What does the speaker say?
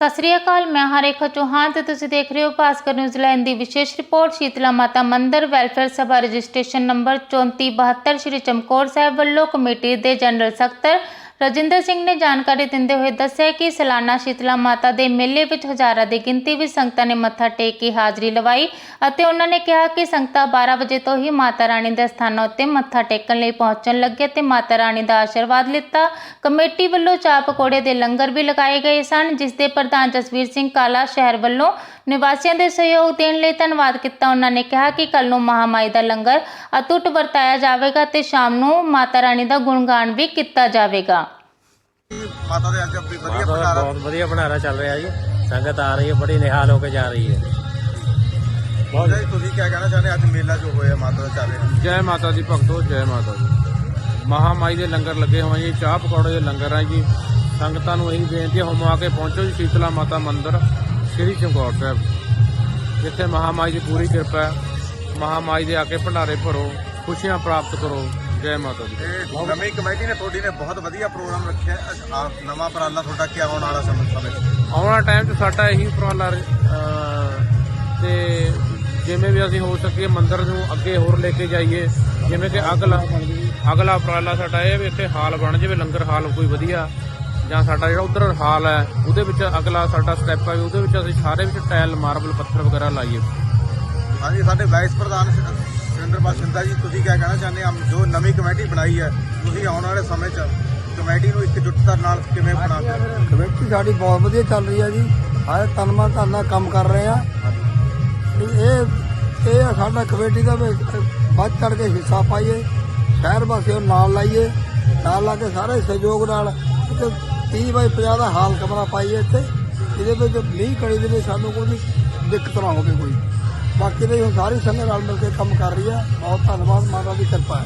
ਸਤਿ ਸ੍ਰੀ ਅਕਾਲ, ਮੈਂ ਹਰੇਖਾ ਚੌਹਾਨ ਤੇ ਤੁਸੀਂ ਦੇਖ ਰਹੇ ਹੋ ਭਾਸਕਰ ਨਿਊਜ਼ੀਲੈਂਡ ਦੀ ਵਿਸ਼ੇਸ਼ ਰਿਪੋਰਟ। ਸ਼ੀਤਲਾ ਮਾਤਾ ਮੰਦਰ ਵੈਲਫੇਅਰ ਸਭਾ ਰਜਿਸਟ੍ਰੇਸ਼ਨ ਨੰਬਰ 3472 ਸ਼੍ਰੀ ਚਮਕੌਰ ਸਾਹਿਬ ਵੱਲੋਂ ਕਮੇਟੀ ਦੇ ਜਨਰਲ ਸਕੱਤਰ ਰਜਿੰਦਰ ਸਿੰਘ ਨੇ ਜਾਣਕਾਰੀ ਦਿੰਦੇ ਹੋਏ ਦੱਸਿਆ ਕਿ ਸਾਲਾਨਾ ਸ਼ੀਤਲਾ ਮਾਤਾ ਦੇ ਮੇਲੇ ਵਿੱਚ ਹਜ਼ਾਰਾਂ ਦੀ ਗਿਣਤੀ ਵਿੱਚ ਸੰਗਤਾਂ ਨੇ ਮੱਥਾ ਟੇਕ ਕੇ ਹਾਜ਼ਰੀ ਲਵਾਈ ਅਤੇ ਉਹਨਾਂ ਨੇ ਕਿਹਾ ਕਿ ਸੰਗਤਾਂ 12 ਵਜੇ ਤੋਂ ਹੀ ਮਾਤਾ ਰਾਣੀ ਦੇ ਸਥਾਨਾਂ ਉੱਤੇ ਮੱਥਾ ਟੇਕਣ ਲਈ ਪਹੁੰਚਣ ਲੱਗੇ ਤੇ ਮਾਤਾ ਰਾਣੀ ਦਾ ਆਸ਼ੀਰਵਾਦ ਲਿੱਤਾ। ਕਮੇਟੀ ਵੱਲੋਂ ਚਾਹ ਪਕੌੜੇ ਦੇ ਲੰਗਰ ਵੀ ਲਗਾਏ ਗਏ ਸਨ, ਜਿਸ ਦੇ ਪ੍ਰਧਾਨ ਜਸਵੀਰ ਸਿੰਘ ਕਾਲਾ ਸ਼ਹਿਰ ਵੱਲੋਂ ਨਿਵਾਸੀਆਂ ਦੇ ਸਹਿਯੋਗ ਦੇਣ ਲਈ ਧੰਨਵਾਦ ਕੀਤਾ। ਉਹਨਾਂ ਨੇ ਕਿਹਾ ਕਿ ਕੱਲ ਨੂੰ ਮਹਾਮਾਈ ਦਾ ਲੰਗਰ ਅਤੁੱਟ ਵਰਤਾਇਆ ਜਾਵੇਗਾ ਤੇ ਸ਼ਾਮ ਨੂੰ ਮਾਤਾ ਰਾਣੀ ਦਾ ਗੁਣਗਾਨ ਵੀ ਕੀਤਾ ਜਾਵੇਗਾ। ਮਾਤਾ ਦੇ ਅੱਜ ਵੀ ਵਧੀਆ ਭੰਡਾਰਾ। ਬਹੁਤ ਵਧੀਆ ਭੰਡਾਰਾ ਚੱਲ ਰਿਹਾ ਜੀ। ਸੰਗਤ ਆ ਰਹੀ ਹੈ ਬੜੀ ਨਿਹਾਲ ਹੋ ਕੇ ਜਾ ਰਹੀ ਹੈ। ਬਹੁਤ ਜੀ ਤੁਸੀਂ ਕੀ ਕਹਿਣਾ ਚਾਹੁੰਦੇ ਅੱਜ ਮੇਲਾ ਜੋ ਹੋਇਆ ਮਾਤਾ ਦਾ ਚੱਲ ਰਿਹਾ। ਜੈ ਮਾਤਾ ਦੀ ਭਗਤੋ ਜੈ ਮਾਤਾ ਦੀ। ਮਹਾਮਾਈ ਦੇ ਲੰਗਰ ਲੱਗੇ ਹੋਏ ਜੀ ਚਾਹ ਪਕੌੜੇ ਦੇ ਲੰਗਰ ਆ ਜੀ। ਸੰਗਤਾਂ ਨੂੰ ਇਹੀ ਬੇਨਤੀ ਹੈ ਹੁਮ ਆ ਕੇ ਪਹੁੰਚੋ ਜੀ ਸ਼ੀਤਲਾ ਮਾਤਾ ਮੰਦਿਰ। ਸ੍ਰੀ ਚਮਕੌਰ ਸਾਹਿਬ ਜਿੱਥੇ ਮਹਾਮਾਈ ਦੀ ਪੂਰੀ ਕਿਰਪਾ ਹੈ। ਮਹਾਮਾਈ ਦੇ ਆ ਕੇ ਭੰਡਾਰੇ ਭਰੋ ਖੁਸ਼ੀਆਂ ਪ੍ਰਾਪਤ ਕਰੋ। ਜੈ ਮਾਤਾ ਦੀ। ਇਹ ਨਵੀਂ ਕਮੇਟੀ ਨੇ ਤੁਹਾਡੀ ਨੇ ਬਹੁਤ ਵਧੀਆ ਪ੍ਰੋਗਰਾਮ ਰੱਖਿਆ। ਆ ਨਵਾਂ ਉਪਰਾਲਾ ਤੁਹਾਡਾ ਕੀ ਆਉਣ ਵਾਲਾ ਸਮੇਂ ਸਮੇਂ? ਆਉਣ ਵਾਲੇ ਟਾਈਮ 'ਚ ਸਾਡਾ ਇਹੀ ਉਪਰਾਲਾ ਤੇ ਜਿਵੇਂ ਵੀ ਅਸੀਂ ਹੋ ਸਕੀਏ ਮੰਦਿਰ ਨੂੰ ਅੱਗੇ ਹੋਰ ਲੈ ਕੇ ਜਾਈਏ। ਜਿਵੇਂ ਕਿ ਅਗਲਾ ਅਗਲਾ ਉਪਰਾਲਾ ਸਾਡਾ ਇਹ ਵੀ ਇੱਥੇ ਹਾਲ ਬਣ ਜਾਵੇ ਲੰਗਰ ਹਾਲ ਕੋਈ ਵਧੀਆ। ਜਾਂ ਸਾਡਾ ਜਿਹੜਾ ਉਧਰ ਹਾਲ ਹੈ ਉਹਦੇ ਵਿੱਚ ਅਗਲਾ ਸਾਡਾ ਸਟੈਪ ਹੈ ਵੀ ਉਹਦੇ ਵਿੱਚ ਅਸੀਂ ਸਾਰੇ ਵਿੱਚ ਟਾਇਲ ਮਾਰਬਲ ਪੱਥਰ ਵਗੈਰਾ ਲਾਈਏ। ਹਾਂਜੀ ਸਾਡੇ ਵਾਈਸ ਪ੍ਰਧਾਨ ਸੁਰਿੰਦਰਪਾਲ ਸਿੰਧਾ ਜੀ ਤੁਸੀਂ ਕੀ ਕਹਿਣਾ ਚਾਹੁੰਦੇ ਆ? ਜੋ ਨਵੀਂ ਕਮੇਟੀ ਬਣਾਈ ਹੈ ਤੁਸੀਂ ਆਉਣ ਵਾਲੇ ਸਮੇਂ 'ਚ ਕਮੇਟੀ ਨੂੰ ਇਕਜੁੱਟਤਾ ਨਾਲ ਕਿਵੇਂ ਬਣਾਉਂਦੇ ਕਮੇਟੀ ਸਾਡੀ ਬਹੁਤ ਵਧੀਆ ਚੱਲ ਰਹੀ ਹੈ ਜੀ। ਸਾਰੇ ਤਨਮਨ ਧਨ ਨਾਲ ਕੰਮ ਕਰ ਰਹੇ ਆ। ਇਹ ਇਹ ਆ ਸਾਡਾ ਕਮੇਟੀ ਦਾ ਵੱਧ ਚੜ ਕੇ ਹਿੱਸਾ ਪਾਈਏ। ਸ਼ਹਿਰ ਵਾਸੀਆਂ ਨਾਲ ਲਾਈਏ। ਨਾਲ ਲਾ ਕੇ ਸਾਰੇ ਸਹਿਯੋਗ ਨਾਲ 30 ਬਾਈ 50 ਦਾ ਹਾਲ ਕਮਰਾ ਪਾਈਏ ਇੱਥੇ। ਇਹਦੇ ਵਿੱਚ ਮੀਂਹ ਕਣੀ ਦੇ ਲਈ ਸਾਨੂੰ ਕੋਈ ਦਿੱਕਤ ਨਾ ਹੋਵੇ ਕੋਈ। ਬਾਕੀ ਦੇ ਹੁਣ ਸਾਰੀ ਸੰਗਤ ਨਾਲ ਮਿਲ ਕੇ ਕੰਮ ਕਰ ਰਹੀ ਆ ਬਹੁਤ ਧੰਨਵਾਦ ਮਾਤਾ ਦੀ ਕਿਰਪਾ ਹੈ।